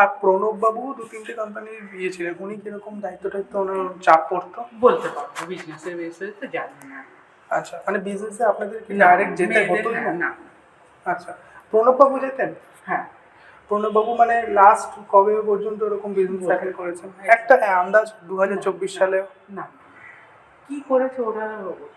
আর প্রণব বাবু দু তিনটে কোম্পানির ইয়ে ছিলেন। উনি কীরকম দায়িত্ব টাইত্ব ওনার চাপ পড়তো? বলতে পারব বিজনেসের বিষয়ে তো জানি না। আচ্ছা মানে বিজনেসে আপনাদের কি ডাইরেক্ট যেতে হতো? না আচ্ছা প্রণব বাবু যেতেন? হ্যাঁ। প্রণব বাবু মানে লাস্ট কবে পর্যন্ত এরকম বিজনেস বলতে করেছেন? একটা আন্দাজ দু হাজার চব্বিশ সালে না। কি করেছে ওরা?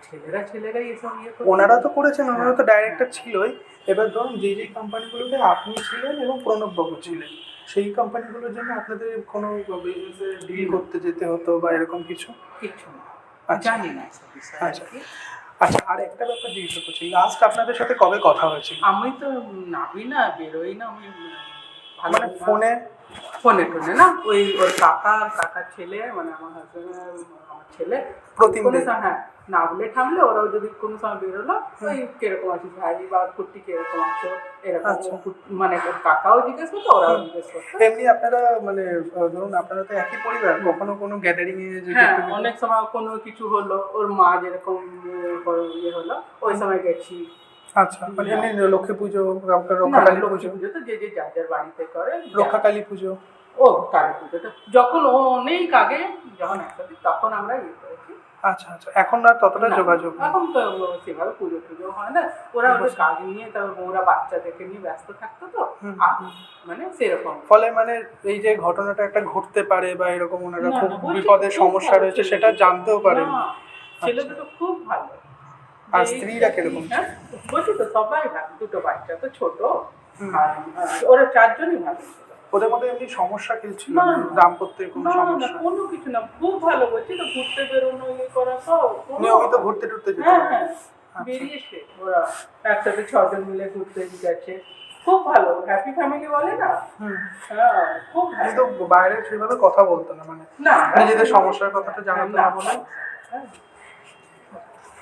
ছেলেরা ছেলেরাই এসব ইয়ে ওনারা তো করেছেন ওনারা তো হ্যাঁ, ডাইরেক্টর ছিলই। এবার ধরুন যে যে কোম্পানিগুলোতে আপনি ছিলেন এবং প্রণব বাবু ছিলেন সেই কোম্পানিগুলোর জন্য আপনাদের কোনো বিজনেসে ডিল করতে যেতে হতো বা এরকম কিছু? কিচ্ছু না। আচ্ছা। জানি না আচ্ছা। আচ্ছা আর একটা ব্যাপার জিজ্ঞেস করছি লাস্ট আপনাদের সাথে কবে কথা হয়েছিল? আমি তো নাবি না বেরোই না আমি। মানে ফোনে? ফোনে টোনে না? ওই ওর কাকা কাকার ছেলে মানে আমার হাজবেন্ডের আমার ছেলে। প্রতিদিন হ্যাঁ নামলে থামলে ওরাও যদি কোনো সময় বেরোলো ওই কীরকম আছিস ভাই বা কুর্তি কীরকম আছো এরকম আচ্ছা। মানে কাকাও জিজ্ঞেস করতো ওরাও জিজ্ঞেস করতো। এমনি আপনারা মানে ধরুন আপনারা তো একই পরিবার কখনো কোনো গ্যাদারিং এ হ্যাঁ অনেক সময় কোনো কিছু হলো ওর মা যেরকম ইয়ে হলো ওই সময় গেছি। আচ্ছা মানে এমনি লক্ষ্মী পুজো রক্ষা না, রক্ষা কালী লক্ষ্মী পুজো। পুজো তো যে যে যার যার বাড়িতে করে রক্ষাকালী পুজো। ও কালী পুজোটা যখন অনেক আগে যখন একসাথে তখন আমরা ইয়ে করেছি। আচ্ছা আচ্ছা এখন আর ততটা যোগাযোগ। এখন তো সেভাবে পুজো টুজো হয় না। ওরা ওদের কাজ নিয়ে তারপর ওরা বাচ্চাদেরকে নিয়ে ব্যস্ত থাকতো তো। মানে সেরকম। ফলে মানে এই যে ঘটনাটা একটা ঘটতে পারে বা এরকম ওনারা খুব বিপদের সমস্যা রয়েছে সেটা জানতেও পারেন না, ছেলে দুটো খুব ভালো। আর স্ত্রীরা কীরকম? হ্যাঁ, বলছি তো সবাই ভালো দুটো বাচ্চা তো ছোট। আর ওরা চারজনই ভালো ওদের মধ্যে এমনি সমস্যা কিছু ছিল। দাম্পত্যের কোনো সমস্যা? কোনো কিছু না। খুব ভালো বলছি তো ঘুরতে বেরোনো ইয়ে করা সব নিয়মিত ঘুরতে টুরতে যেত হ্যাঁ হ্যাঁ। আচ্ছা। বেরিয়েছে ওরা একসাথে ছজন মিলে ঘুরতে গেছে। খুব ভালো হ্যাপি ফ্যামিলি বলে না? হুম। হ্যাঁ খুব কিন্তু বাইরে সেভাবে কথা বলতো না মানে না। নিজেদের সমস্যার কথাটা জানাতো না। বলে?